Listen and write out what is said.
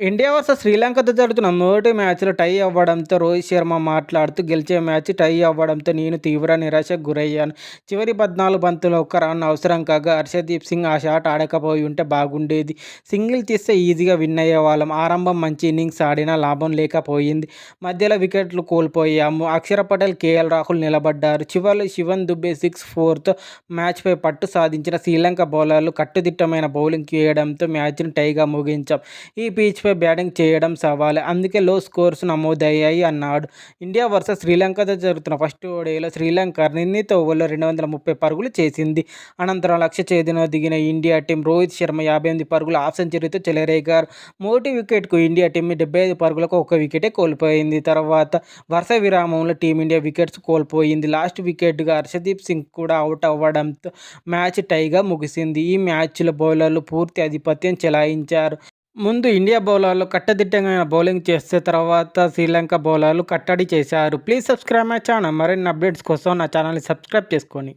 India versus శ్రీలంకతో జరుగుతున్న మొదటి మ్యాచ్లో టై అవ్వడంతో రోహిత్ శర్మ మాట్లాడుతూ గెలిచే మ్యాచ్ టై అవ్వడంతో నేను తీవ్ర నిరాశకు గురయ్యాను. చివరి పద్నాలుగు బంతులు ఒక్క రన్ అవసరం కాగా హర్షదీప్ సింగ్ ఆ షాట్ ఆడకపోయి ఉంటే బాగుండేది. సింగిల్ తీస్తే ఈజీగా విన్ అయ్యే వాళ్ళం. ఆరంభం మంచి ఇన్నింగ్స్ ఆడినా లాభం లేకపోయింది. మధ్యలో వికెట్లు కోల్పోయాము. అక్షర పటేల్ కేఎల్ రాహుల్ నిలబడ్డారు. చివరిలో శివన్ దుబ్బే సిక్స్ ఫోర్తో మ్యాచ్పై పట్టు సాధించిన శ్రీలంక బౌలర్లు కట్టుదిట్టమైన బౌలింగ్ చేయడంతో మ్యాచ్ను టైగా ముగించాం. ఈ పిచ్పై బ్యాటింగ్ చేయడం సవాలే. అందుకే లో స్కోర్స్ నమోదయ్యాయి అన్నాడు. ఇండియా వర్సెస్ శ్రీలంకతో జరుగుతున్న ఫస్ట్ ఓడేలో శ్రీలంక నిర్ణీత ఓవర్లో రెండు వందల ముప్పై పరుగులు చేసింది. అనంతరం లక్ష్య చేతిలో దిగిన ఇండియా టీం రోహిత్ శర్మ యాభై ఎనిమిది పరుగులు హాఫ్ సెంచరీతో చెలరేగారు. మొదటి వికెట్కు ఇండియా టీం డెబ్బై ఐదు పరుగులకు ఒక వికెటే కోల్పోయింది. తర్వాత వరుస విరామంలో టీమిండియా వికెట్స్ కోల్పోయింది. లాస్ట్ వికెట్గా హర్షదీప్ సింగ్ కూడా అవుట్ అవ్వడంతో మ్యాచ్ టైగా ముగిసింది. ఈ మ్యాచ్లో బౌలర్లు పూర్తి ఆధిపత్యం చెలాయించారు. ముందు ఇండియా బౌలర్లు కట్టదిట్టమైన బౌలింగ్ చేస్తే తర్వాత శ్రీలంక బౌలర్లు కట్టడి చేశారు. Please subscribe my channel. మరిన్ని అప్డేట్స్ కోసం నా ఛానల్ని సబ్స్క్రైబ్ చేసుకోండి